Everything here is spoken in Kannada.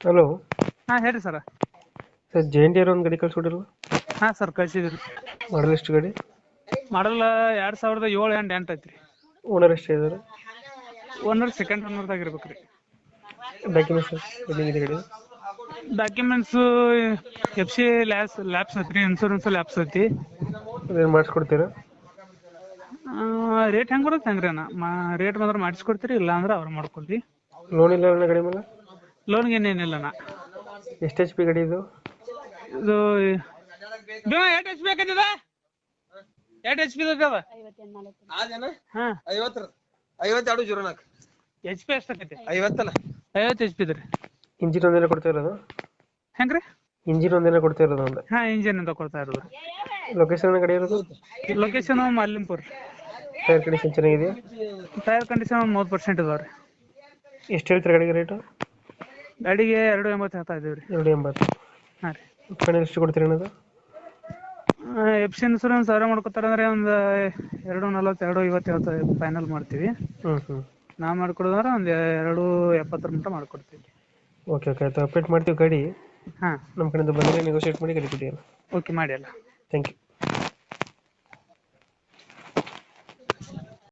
ಹಲೋ. ಹಾ ಹೇಳಿ sir. Sir J N D ಒಂದು ಗಾಡಿ ಕಳ್ಸಿಬಿಡಿರಲ್ಲ ಹಾ ಸರ್ ಕಳ್ಸಿದ್ರಿ ಮಾಡಲ್ ಎಷ್ಟು ಗಾಡಿ? ಮಾಡಲ್ ಎರಡ್ ಸಾವಿರದ ಏಳು ಎಂಟು ಎಂಟು ಐತ್ರಿ. ಓನರ್ ಎಷ್ಟು ಇದ್ದಾರೆ ಓನರ್ ಸೆಕೆಂಡ್ ಓನರ್ದಾಗ ಇರ್ಬೇಕು ರೀ ಡಾಕ್ಯುಮೆಂಟ್ಸ್ ಎಲ್ಲಿಂಗ್ ಇದೆ ಗಾಡಿ? Documents F C labs labs ಐತ್ರಿ ಇನ್ಸೂರೆನ್ಸ್ ಲ್ಯಾಬ್ಸ್ ಐತಿ ಅದೇನು ಮಾಡಿಸ್ಕೊಡ್ತೀರಾ? ರೇಟ್ ಹೆಂಗೆ ಬರುತ್ತೆ ಹೆಂಗ್ರಿ ಅಣ್ಣ? ಮಾ ರೇಟ್ ಬಂದ್ರೆ ಮಾಡಿಸ್ಕೊಡ್ತೀರಿ ಇಲ್ಲ ಅಂದ್ರೆ ಅವ್ರು ಮಾಡ್ಕೊಳ್ರಿ. ಲೋನ್ ಇಲ್ಲ ಗಾಡಿ ಮೇಲೆ? ಲೋನ್ಗೆ ಏನೇನಿಲ್ಲ ಅಣ್ಣ. ಎಷ್ಟು ಎಚ್ ಪಿ ಗಾಡಿ ಇದು? ಇದು ಭೀಮಾ ಎಷ್ಟು ಎಚ್ ಪಿ ಬೇಕಂತಿದ ಎಷ್ಟು ಎಚ್ ಪಿ ಅದ ಹಾಂ. ಐವತ್ತರ ಐವತ್ತೆರಡು ಜೀರೋ ನಾಲ್ಕು. ಎಚ್ ಪಿ ಎಷ್ಟಾಕೈತಿ ಐವತ್ತಲ್ಲ ಐವತ್ತು ಎಚ್ ಪಿ ಇದ್ರಿ. ಇಂಜಿನ್ ಒಂದೇನ ಕೊಡ್ತಾ ಇರೋದು? ಹೆಂಗ್ರಿ? ರೀ ಇಂಜಿನ್ ಒಂದೇನ ಕೊಡ್ತಾ ಇರೋದು ಹಾ ಹಾಂ ಇಂಜಿನ್ ಅಂತ ಕೊಡ್ತಾ ಇರೋದು. ಲೊಕೇಶನ್ ಗಾಡಿ ಇರೋದು? ಲೊಕೇಶನ್ ಮಲ್ಲಿಂಪುರ್ ಟೈರ್ ಕಂಡೀಷನ್ ಚೆನ್ನಾಗಿದೆಯಾ? ಟೈರ್ ಕಂಡೀಷನ್ ಮೂವತ್ತು ಪರ್ಸೆಂಟ್ ಇದಾವೆ ರೀ ಎಷ್ಟು ಹೇಳ್ತೀರಾ ಗಾಡಿಗೆ ರೇಟು ಗಾಡಿಗೆ ಎರಡು ಎಂಬತ್ತು ಹೇಳ್ತಾ ಇದ್ದೀವಿ ರೀ ಎರಡು ಎಂಬತ್ತು. ಹಾಂ ರೀ. ಫೈನಲ್ ಎಷ್ಟು ಕೊಡ್ತೀರಿ ಅನ್ನೋದು ಎಫ್ ಸಿ ಇನ್ಸೂರೆನ್ಸ್ ಸಾವಿರ ಮಾಡ್ಕೊತಾರೆ ಅಂದ್ರೆ ಒಂದು ಎರಡು ನಲವತ್ತು ಎರಡು ಇವತ್ತು ಹೇಳ್ತಾ ಫೈನಲ್ ಮಾಡ್ತೀವಿ. ಹ್ಞೂ ಹ್ಞೂ ನಾ ಮಾಡ್ಕೊಡೋದಂದ್ರೆ ಒಂದು ಎರಡು ಎಪ್ಪತ್ತರ ಮಟ್ಟ ಮಾಡ್ಕೊಡ್ತೀವಿ. ಓಕೆ ಓಕೆ ಆಯ್ತು ಅಪ್ಡೇಟ್ ಮಾಡ್ತೀವಿ ಗಾಡಿ. ಹಾಂ. ನಮ್ಮ ಕಡೆಯಿಂದ ಬಂದರೆ ನೆಗೋಷಿಯೇಟ್ ಮಾಡಿ ಗಾಡಿ ಕೊಡಿ ಓಕೆ ಮಾಡಿ ಅಲ್ಲ. Thank you